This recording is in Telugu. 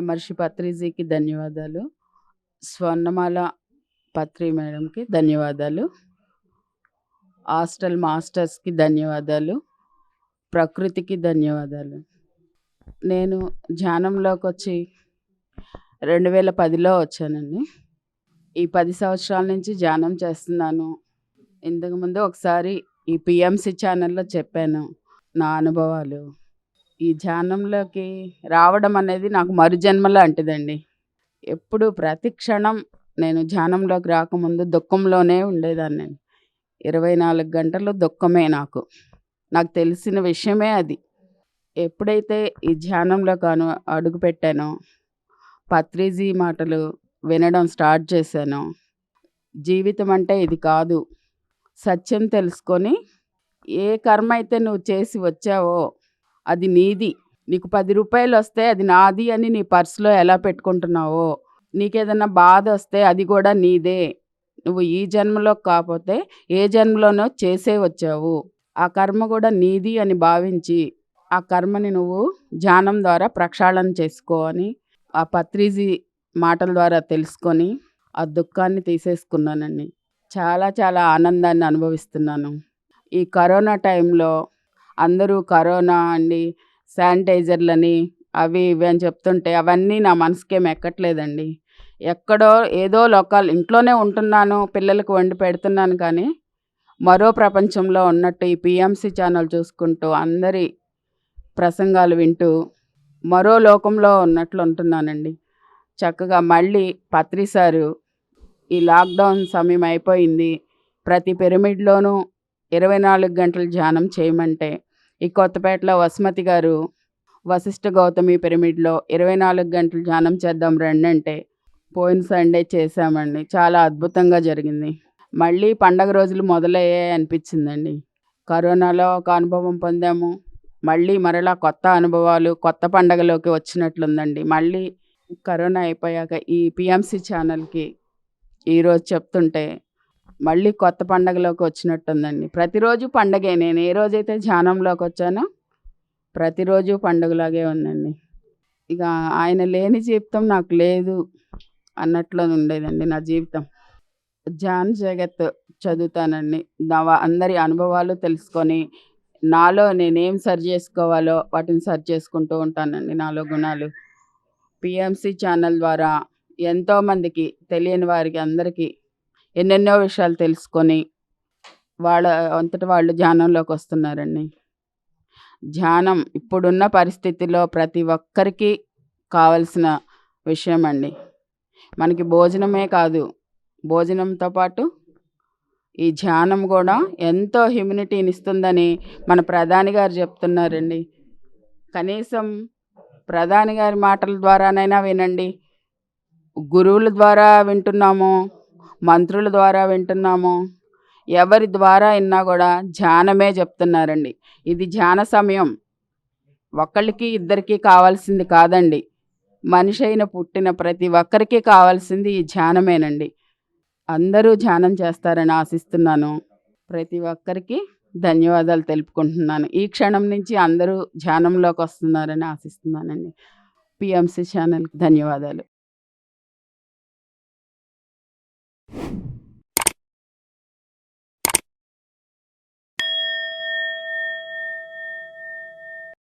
బ్రహ్మర్షి పత్రిజీకి ధన్యవాదాలు. స్వర్ణమాల పత్రి మేడంకి ధన్యవాదాలు. హాస్టల్ మాస్టర్స్కి ధన్యవాదాలు. ప్రకృతికి ధన్యవాదాలు. నేను ధ్యానంలోకి వచ్చి రెండు వేల పదిలో వచ్చానండి. ఈ పది సంవత్సరాల నుంచి ధ్యానం చేస్తున్నాను. ఇంతకుముందు ఒకసారి ఈ పిఎంసి ఛానల్లో చెప్పాను నా అనుభవాలు. ఈ ధ్యానంలోకి రావడం అనేది నాకు మరుజన్మ లాంటిదండి. ఎప్పుడు ప్రతి క్షణం నేను ధ్యానంలోకి రాకముందు దుఃఖంలోనే ఉండేదాన్ని ఇరవై నాలుగు గంటలు దుఃఖమే నాకు. నాకు తెలిసిన విషయమే అది. ఎప్పుడైతే ఈ ధ్యానంలోకి అను అడుగు పెట్టానో పత్రిజీ మాటలు వినడం స్టార్ట్ చేశానో జీవితం అంటే ఇది కాదు. సత్యం తెలుసుకొని ఏ కర్మ అయితే నువ్వు చేసి వచ్చావో అది నీది. నీకు పది రూపాయలు వస్తే అది నాది అని నీ పర్సులో ఎలా పెట్టుకుంటున్నావో నీకేదన్నా బాధ వస్తే అది కూడా నీదే. నువ్వు ఈ జన్మలో కాకపోతే ఏ జన్మలోనో చేసే వచ్చావు. ఆ కర్మ కూడా నీది అని భావించి ఆ కర్మని నువ్వు ధ్యానం ద్వారా ప్రక్షాళన చేసుకో అని ఆ పత్రిజీ మాటల ద్వారా తెలుసుకొని ఆ దుఃఖాన్ని తీసేసుకున్నానండి. చాలా చాలా ఆనందాన్ని అనుభవిస్తున్నాను. ఈ కరోనా టైంలో అందరూ కరోనా అండి శానిటైజర్లని అవి ఇవి అని చెప్తుంటే అవన్నీ నా మనసుకేం ఎక్కట్లేదండి. ఎక్కడో ఏదో లోకల్ ఇంట్లోనే ఉంటున్నాను పిల్లలకు వండి పెడుతున్నాను కానీ మరో ప్రపంచంలో ఉన్నట్టు ఈ పిఎంసి ఛానల్ చూసుకుంటూ అందరి ప్రసంగాలు వింటూ మరో లోకంలో ఉన్నట్లు ఉంటున్నానండి. చక్కగా మళ్ళీ పత్రి సారు ఈ లాక్డౌన్ సమయం అయిపోయింది. ప్రతి పిరమిడ్లోనూ ఇరవై నాలుగు గంటలు ధ్యానం చేయమంటే ఈ కొత్తపేటలో వసుమతి గారు వశిష్ఠ గౌతమి పిరమిడ్లో ఇరవై నాలుగు గంటలు ధ్యానం చేద్దాం రండి అంటే పోయిన సండే చేశామండి. చాలా అద్భుతంగా జరిగింది. మళ్ళీ పండగ రోజులు మొదలయ్యాయి అనిపించిందండి. కరోనాలో ఒక అనుభవం పొందాము. మళ్ళీ మరలా కొత్త అనుభవాలు కొత్త పండగలోకి వచ్చినట్లుందండి. మళ్ళీ కరోనా అయిపోయాక ఈ పిఎంసి ఛానల్కి ఈరోజు చెప్తుంటే మళ్ళీ కొత్త పండగలోకి వచ్చినట్టుందండి. ప్రతిరోజు పండగే. నేను ఏ రోజైతే ధ్యానంలోకి వచ్చానో ప్రతిరోజు పండుగలాగే ఉందండి. ఇక ఆయన లేని జీవితం నాకు లేదు అన్నట్లు ఉండేదండి నా జీవితం. జాన్ జగత్ చదువుతానండి. నా అందరి అనుభవాలు తెలుసుకొని నాలో నేనేం సరి చేసుకోవాలో వాటిని సరి చేసుకుంటూ ఉంటానండి నాలో గుణాలు. పిఎంసి ఛానల్ ద్వారా ఎంతోమందికి తెలియని వారికి అందరికీ ఎన్నెన్నో విషయాలు తెలుసుకొని వాళ్ళ అంతటి వాళ్ళు ధ్యానంలోకి వస్తున్నారండి. ధ్యానం ఇప్పుడున్న పరిస్థితిలో ప్రతి ఒక్కరికి కావలసిన విషయం అండి మనకి భోజనమే కాదు భోజనంతో పాటు ఈ ధ్యానం కూడా ఎంతో హ్యూమినిటీని ఇస్తుందని మన ప్రధాని గారు చెప్తున్నారండి. కనీసం ప్రధాని గారి మాటల ద్వారానైనా వినండి. గురువుల ద్వారా వింటున్నాము మంత్రుల ద్వారా వింటున్నాము. ఎవరి ద్వారా విన్నా కూడా ధ్యానమే చెప్తున్నారండి. ఇది ధ్యాన సమయం. ఒకళ్ళకి ఇద్దరికి కావాల్సింది కాదండి. మనిషి అయిన పుట్టిన ప్రతి ఒక్కరికి కావాల్సింది ఈ ధ్యానమేనండి. అందరూ ధ్యానం చేస్తారని ఆశిస్తున్నాను. ప్రతి ఒక్కరికి ధన్యవాదాలు తెలుపుకుంటున్నాను. ఈ క్షణం నుంచి అందరూ ధ్యానంలోకి వస్తున్నారని ఆశిస్తున్నానండి. పిఎంసి ఛానల్కి ధన్యవాదాలు.